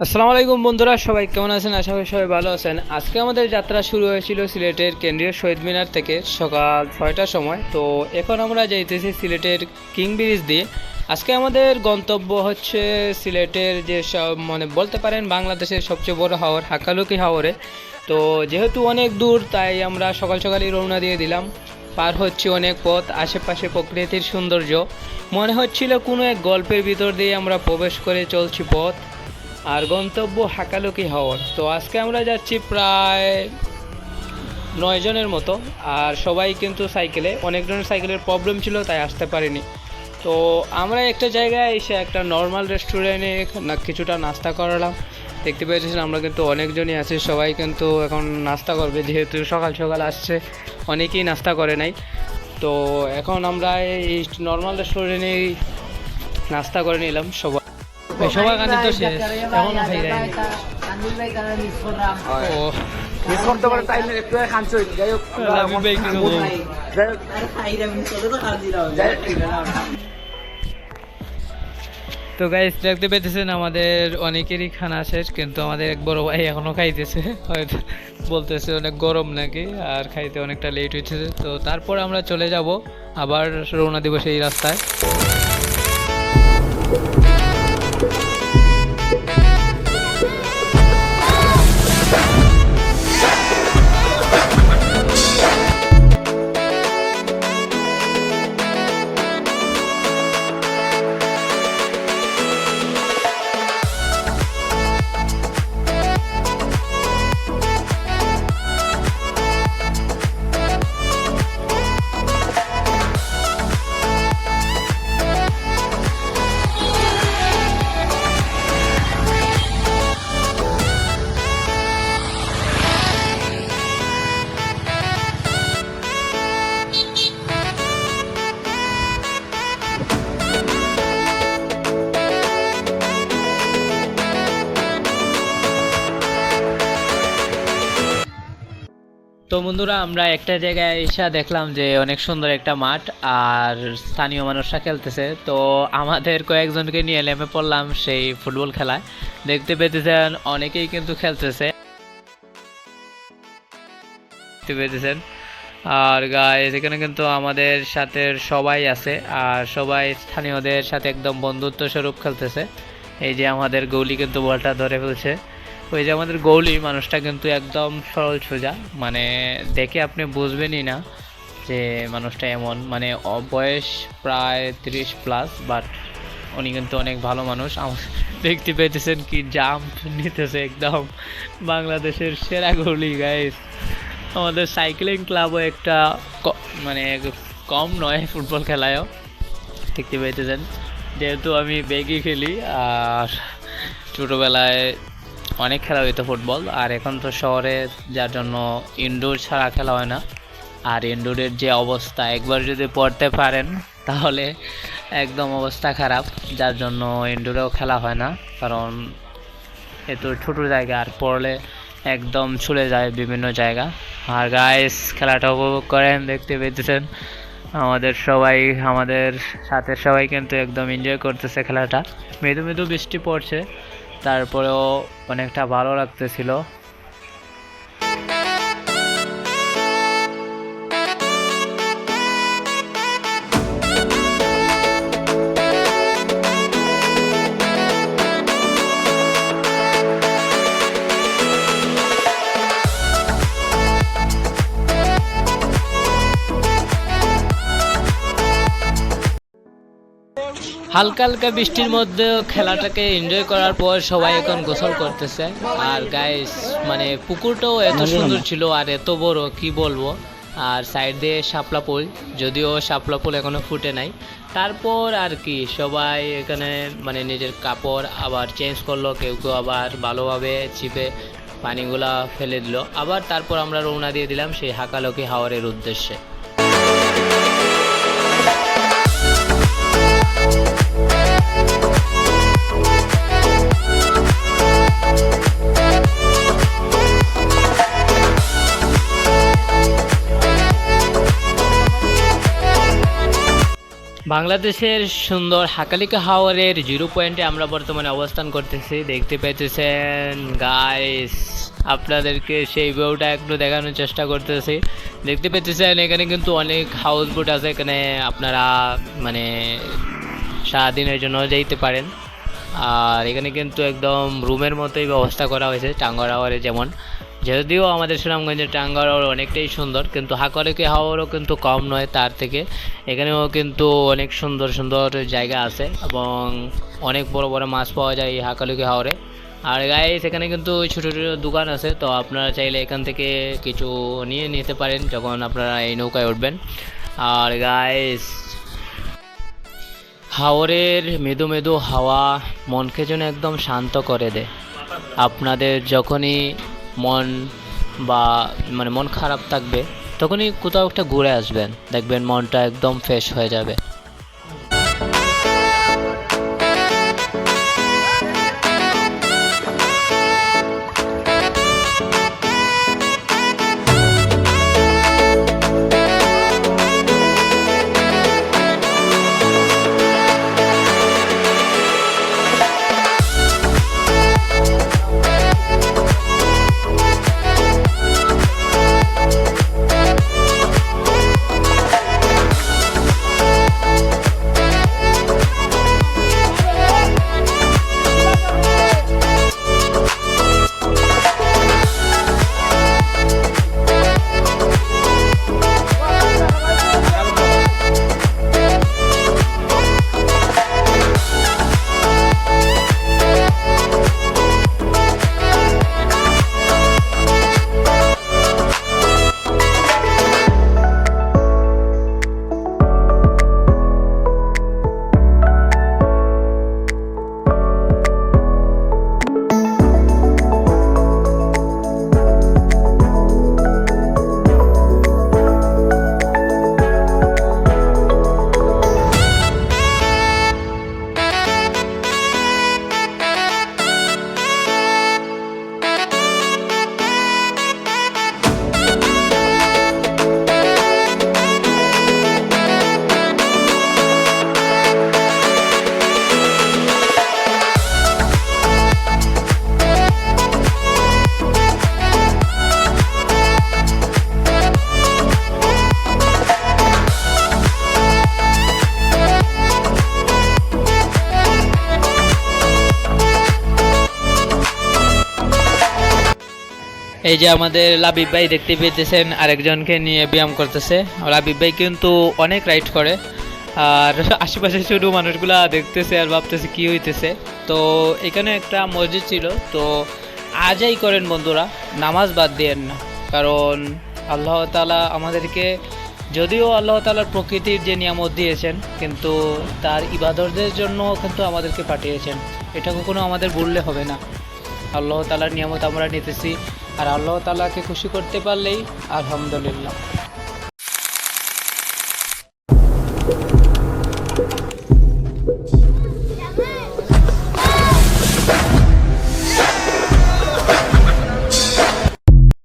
আসসালামু আলাইকুম বন্ধুরা, সবাই কেমন আছেন? আশা করি সবাই ভালো আছেন। আজকে আমাদের যাত্রা শুরু হয়েছিল সিলেটের কেন্দ্রীয় শহীদ মিনার থেকে সকাল ছয়টার সময়। তো এখন আমরা যাইতেছি সিলেটের কিং ব্রিজ দিয়ে। আজকে আমাদের গন্তব্য হচ্ছে সিলেটের যে সব মানে বলতে পারেন বাংলাদেশের সবচেয়ে বড় হাওর হাকালুকি হাওরে। তো যেহেতু অনেক দূর, তাই আমরা সকাল সকালই রওনা দিয়ে দিলাম। পার হচ্ছে অনেক পথ, আশেপাশে প্রকৃতির সৌন্দর্য। মনে হচ্ছিল কোনো এক গল্পের ভিতর দিয়ে আমরা প্রবেশ করে চলছি পথ। আর গন্তব্য হাকালুকি হাওর। তো আজকে আমরা যাচ্ছি প্রায় নয় জনের মতো, আর সবাই কিন্তু সাইকেলে অনেকজনের সাইকেলের প্রবলেম ছিল, তাই আসতে পারিনি। তো আমরা একটা জায়গায় এসে একটা নর্মাল রেস্টুরেন্টে না কিছুটা নাস্তা করালাম। দেখতে পেয়েছেন আমরা কিন্তু অনেকজনই আছি, সবাই কিন্তু এখন নাস্তা করবে, যেহেতু সকাল সকাল আসছে, অনেকেই নাস্তা করে নাই। তো এখন আমরা এই নর্মাল রেস্টুরেন্টেই নাস্তা করে নিলাম, সবাই। সবার কাছে তো শেষ। এখনও খাই যায়নি ও মিস করতে পারে তাই না একটু খানছো। যাই হোক লাভি ভাই কি করব? যাই হোক। যাই হোক। তো গাইস দেখতে পেতেছেন আমাদের অনেকেরই খানা শেষ কিন্তু আমাদের এক বড় ভাই এখনও খাইতেছে। হয়তো বলতেছে অনেক গরম নাকি আর খাইতে অনেকটা লেট হয়েছে তো তারপর আমরা চলে যাব আবার রওনা দিব সেই রাস্তায়। তো বন্ধুরা, আমরা একটা জায়গায় এসে দেখলাম যে অনেক সুন্দর একটা মাঠ আর স্থানীয় মানুষরা খেলতেছে। তো আমাদের কয়েকজনকে নিয়ে নেমে পড়লাম সেই ফুটবল খেলায়। দেখতে পেতেছেন, অনেকেই কিন্তু খেলতেছে। দেখতে পেতেছেন। আর গাইস এখানে কিন্তু আমাদের সাথে সবাই আছে আর সবাই স্থানীয়দের সাথে একদম বন্ধুত্ব স্বরূপ খেলতেছে। এই যে আমাদের গৌলি কিন্তু বলটা ধরে ফেলছে। ওই যে আমাদের গৌলি মানুষটা কিন্তু একদম সরল সোজা। মানে দেখে আপনি বুঝবেনই না যে মানুষটা এমন। মানে বয়স প্রায় তিরিশ প্লাস বাট উনি কিন্তু অনেক ভালো মানুষ। আম- দেখতে পেতেছেন কি জাম্প নিতেছে একদম। বাংলাদেশের সেরা গৌলি গাইস আমাদের সাইক্লিং ক্লাবও একটা মানে কম নয় ফুটবল খেলায়ও। দেখতে পেতেছেন। যেহেতু আমি বেগই খেলি, আর ছোটোবেলায় অনেক খেলা হইতো ফুটবল, আর এখন তো শহরে যার জন্য ইনডোর ছাড়া খেলা হয় না। আর ইনডোরের যে অবস্থা, একবার যদি পড়তে পারেন, তাহলে একদম অবস্থা খারাপ। যার জন্য ইনডোরেও খেলা হয় না, কারণ এত ছোটো জায়গা, আর পড়লে একদম ছুলে যায় বিভিন্ন জায়গা। আর গাইস খেলাটা উপভোগ করেন, দেখতে পেতেছেন আমাদের সবাই, আমাদের সাথে সবাই কিন্তু একদম এনজয় করতেছে খেলাটা। মৃদু মৃদু বৃষ্টি পড়ছে। তারপরেও অনেকটা ভালো লাগতেছিল। হালকা হালকা বৃষ্টির মধ্যেও খেলাটাকে এনজয় করার পর সবাই এখন গোসল করতেছে। আর গাইস মানে পুকুরটাও এত সুন্দর ছিল আর এত বড় কি বলব? আর সাইড দিয়ে শাপলা ফুল যদিও শাপলা ফুল এখনও ফুটে নাই। তারপর আর কি সবাই এখানে মানে নিজের কাপড় আবার চেঞ্জ করল কেউ কেউ আবার ভালোভাবে চিপে পানিগুলা ফেলে দিল। আবার তারপর আমরা রওনা দিয়ে দিলাম সেই হাকালকি হাওয়ারের উদ্দেশ্যে। বাংলাদেশের সুন্দর হাকালিকা হাওয়ারের জিরো পয়েন্টে আমরা বর্তমানে অবস্থান করতেছি। দেখতে পেতেছেন গাইস আপনাদেরকে সেই ভিউটা একটু দেখানোর চেষ্টা করতেছি। দেখতে পেতেছেন এখানে কিন্তু অনেক হাউস বোট আছে। এখানে আপনারা মানে সারাদিনের জন্য যেতে পারেন। আর এখানে কিন্তু একদম রুমের মতোই ব্যবস্থা করা হয়েছে টাঙ্গর হাওয়ারে যেমন। যদিও আমাদের সুনামগঞ্জের টাঙ্গর হাওর অনেকটাই সুন্দর, কিন্তু হাকরেকে হাওয়ারও কিন্তু কম নয় তার থেকে। এখানেও কিন্তু অনেক সুন্দর সুন্দর জায়গা আছে এবং অনেক বড় বড় মাছ পাওয়া যায় এই হাকালুকি হাওরে আর গায়ে সেখানে কিন্তু ছোটো ছোটো দোকান আছে, তো আপনারা চাইলে এখান থেকে কিছু নিয়ে নিতে পারেন যখন আপনারা এই নৌকায় উঠবেন। আর গাইস হাওরের মৃদু মৃদু হাওয়া মনকে যেন একদম শান্ত করে দেয়। আপনাদের যখনই মন বা মানে মন খারাপ থাকবে, তখনই কোথাও একটা ঘুরে আসবেন। দেখবেন মনটা একদম ফ্রেশ হয়ে যাবে। এই যে আমাদের লাবিব ভাই দেখতে পেতেছেন আরেকজনকে নিয়ে ব্যায়াম করতেছে। লাবিব ভাই কিন্তু অনেক রাইড করে, আর আশেপাশে শুধু মানুষগুলা দেখতেছে আর ভাবতেছে কি হইতেছে। তো এখানে একটা মসজিদ ছিল, তো আজাই করেন বন্ধুরা, নামাজ বাদ দিয়েন না। কারণ আল্লাহ তালা আমাদেরকে, যদিও আল্লাহ তালার প্রকৃতির যে নিয়ামত দিয়েছেন, কিন্তু তার ইবাদতদের জন্য কিন্তু আমাদেরকে পাঠিয়েছেন। এটা কখনো আমাদের বললে হবে না। আল্লাহ তালার নিয়ামত আমরা নিতেছি। আর আল্লাহ তালাকে খুশি করতে পারলেই আলহামদুলিল্লাহ।